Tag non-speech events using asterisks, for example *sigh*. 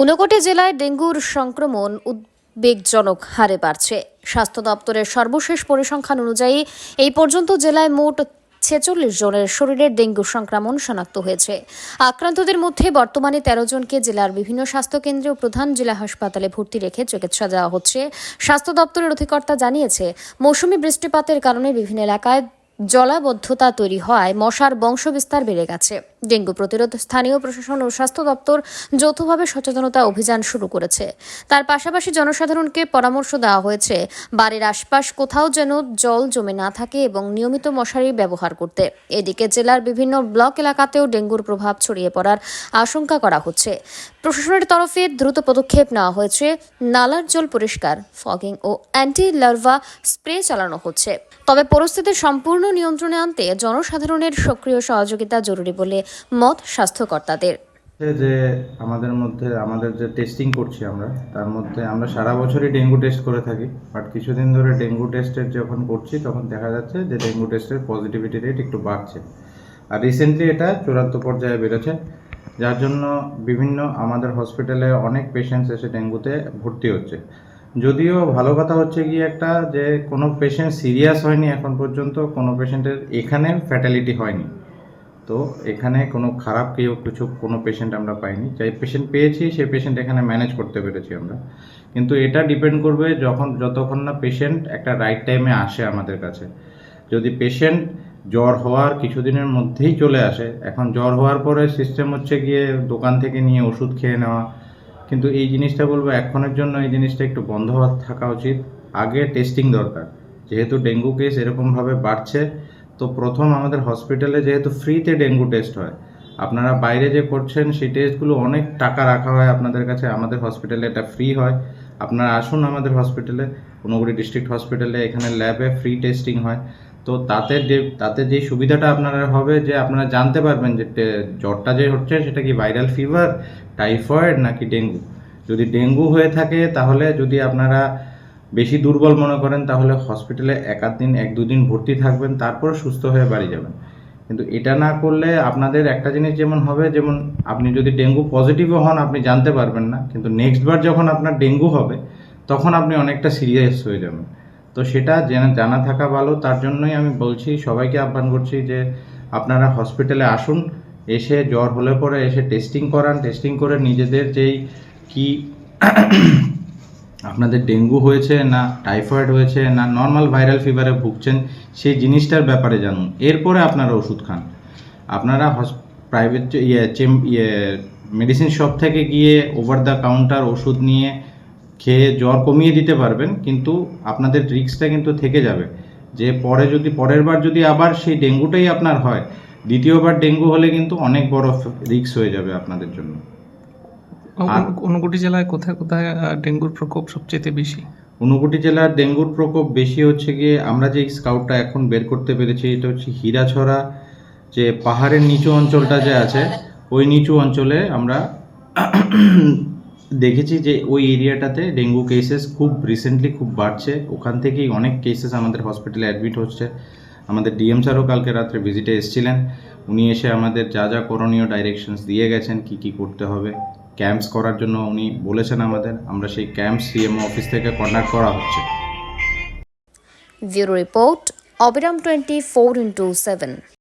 ঊনকোটি জেলায় ডেঙ্গুর সংক্রমণ উদ্বেগজনক হারে বাড়ছে। স্বাস্থ্য দপ্তরের সর্বশেষ পরিসংখ্যান অনুযায়ী, এই পর্যন্ত জেলায় মোট ছেচল্লিশ জনের শরীরে ডেঙ্গু সংক্রমণ শনাক্ত হয়েছে। আক্রান্তদের মধ্যে বর্তমানে তেরো জনকে জেলার বিভিন্ন স্বাস্থ্যকেন্দ্রে ও প্রধান জেলা হাসপাতালে ভর্তি রেখে চিকিৎসা দেওয়া হচ্ছে। স্বাস্থ্য দপ্তরের অধিকর্তা জানিয়েছে, মৌসুমী বৃষ্টিপাতের কারণে বিভিন্ন এলাকায় জলাবদ্ধতা তৈরি হওয়ায় মশার বংশবিস্তার বেড়ে গেছে। ডেঙ্গু প্রতিরোধ স্থানীয় প্রশাসন ও স্বাস্থ্য দপ্তর যৌথভাবে সচেতনতা অভিযান শুরু করেছে। তার পাশাপাশি জনসাধারণকে পরামর্শ দেওয়া হয়েছে বাড়ির আশপাশ কোথাও যেন জল জমে না থাকে এবং নিয়মিত মশারি ব্যবহার করতে। এদিকে জেলার বিভিন্ন ব্লক এলাকাতেও ডেঙ্গুর প্রভাব ছড়িয়ে পড়ার আশঙ্কা করা হচ্ছে। প্রশাসনের তরফে দ্রুত পদক্ষেপ নেওয়া হয়েছে। নালার জল পরিষ্কার, ফগিং ও অ্যান্টি লার্ভা স্প্রে চালানো হচ্ছে। তবে পরিস্থিতি সম্পূর্ণ নিয়ন্ত্রণে আনতে জনসাধারণের সক্রিয় সহযোগিতা জরুরি বলে মত স্বাস্থ্যকর্তাদের। যে আমাদের মধ্যে, আমাদের যে টেস্টিং করছি আমরা, তার মধ্যে আমরা সারা বছরই ডেঙ্গু টেস্ট করে থাকি। বাট কিছুদিন ধরে ডেঙ্গু টেস্টের যখন করছি, তখন দেখা যাচ্ছে যে ডেঙ্গু টেস্টের পজিটিভিটি রেট একটু বাড়ছে। আর রিসেন্টলি এটা চূড়ান্ত পর্যায়ে বেড়েছে, যার জন্য বিভিন্ন আমাদের হসপিটালে অনেক পেশেন্টস এসে ডেঙ্গুতে ভর্তি হচ্ছে। যদিও ভালো কথা হচ্ছে গিয়ে একটা যে কোনো পেশেন্ট সিরিয়াস হয়নি এখন পর্যন্ত, কোনো পেশেন্টের এখানে ফ্যাটালিটি হয়নি। তো এখানে কোনো খারাপ কেউ কিছু, কোনো পেশেন্ট আমরা পাইনি। যাই পেশেন্ট পেয়েছি, সেই পেশেন্ট এখানে ম্যানেজ করতে পেরেছি আমরা। কিন্তু এটা ডিপেন্ড করবে যখন, যতক্ষণ না পেশেন্ট একটা রাইট টাইমে আসে আমাদের কাছে। যদি পেশেন্ট জ্বর হওয়ার কিছুদিনের মধ্যেই চলে আসে, এখন জ্বর হওয়ার পরে সিস্টেম হচ্ছে গিয়ে দোকান থেকে নিয়ে ওষুধ খেয়ে নেওয়া কিন্তু এই জিনিসটা বলব, এখনের জন্য এই জিনিসটা একটু বন্ধ থাকা উচিত। আগে টেস্টিং দরকার। যেহেতু ডেঙ্গু কেস এরকমভাবে বাড়ছে, তো প্রথম আমাদের হসপিটালে যেহেতু ফ্রিতে ডেঙ্গু টেস্ট হয়, আপনারা বাইরে যে করছেন সেই টেস্টগুলো অনেক টাকা রাখা হয় আপনাদের কাছে, আমাদের হসপিটালে এটা ফ্রি হয়। আপনারা আসুন আমাদের হসপিটালে ঊনগুড়ি ডিস্ট্রিক্ট হসপিটালে এখানে ল্যাবে ফ্রি টেস্টিং হয়। তো তাতে যে তাতে যে সুবিধাটা আপনারা হবে যে আপনারা জানতে পারবেন যে জ্বরটা যে হচ্ছে সেটা কি ভাইরাল ফিভার টাইফয়েড নাকি ডেঙ্গু? যদি ডেঙ্গু হয়ে থাকে তাহলে যদি আপনারা বেশি দুর্বল মনে করেন তাহলে হসপিটালে একাধ দিন, এক দুদিন ভর্তি থাকবেন, তারপর সুস্থ হয়ে বাড়ি যাবেন। কিন্তু এটা না করলে আপনাদের একটা জিনিস যেমন হবে, যেমন আপনি যদি ডেঙ্গু পজিটিভও হন আপনি জানতে পারবেন না, কিন্তু নেক্সট বার যখন আপনার ডেঙ্গু হবে, তখন আপনি অনেকটা সিরিয়াস হয়ে যাবেন। তো সেটা জেনে থাকা ভালো। তার জন্যই আমি বলছি, সবাইকে আহ্বান করছি যে আপনারা হসপিটালে আসুন, এসে জ্বর হলে পরে এসে টেস্টিং করান। টেস্টিং করে নিজেদের যেই কি *clears throat* আপনাদের ডেঙ্গু হয়েছে না টাইফয়েড হয়েছে না নর্মাল ভাইরাল ফিভারে ভুগছেন, সেই জিনিসটার ব্যাপারে জানুন। এরপরে আপনারা ওষুধ খান। আপনারা হস প্রাইভেট ইয়ে চেম ইয়ে মেডিসিন শপ থেকে গিয়ে ওভার দ্য কাউন্টার ওষুধ নিয়ে খেয়ে জ্বর কমিয়ে দিতে পারবেন কিন্তু আপনাদের রিস্কটা কিন্তু থেকে যাবে। যে পরে যদি পরের বার যদি আবার সেই ডেঙ্গুটাই আপনার হয় দ্বিতীয়বার ডেঙ্গু হলে কিন্তু অনেক বড় রিক্স হয়ে যাবে আপনাদের জন্য। আর- ঊনকোটি জেলায় কোথায় কোথায় ডেঙ্গুর প্রকোপ সবচেয়ে বেশি? ঊনকোটি জেলার ডেঙ্গুর প্রকোপ বেশি হচ্ছে গিয়ে আমরা যে স্কাউটটা এখন বের করতে পেরেছি এটা হচ্ছে হীরাছড়া যে পাহাড়ের নিচু অঞ্চলটা যে আছে ওই নিচু অঞ্চলে আমরা দেখেছি যে ওই এরিয়াটাতে ডেঙ্গু কেসেস খুব রিসেন্টলি খুব বাড়ছে। ওখান থেকেই অনেক কেসেস আমাদের হসপিটালে অ্যাডমিট হচ্ছে। আমাদের ডিএম স্যারও কালকে রাত্রে ভিজিটে এসেছিলেন। উনি এসে আমাদের যা যা করণীয় ডাইরেকশনস দিয়ে গেছেন, কি কি করতে হবে। ক্যাম্পস করার জন্য উনি বলেছেন আমাদের, আমরা সেই ক্যাম্প সিএমও অফিস থেকে কন্ডাক্ট করা হচ্ছে। রিপোর্ট অবিরাম টোয়েন্টি ফোর ইন্টু সেভেন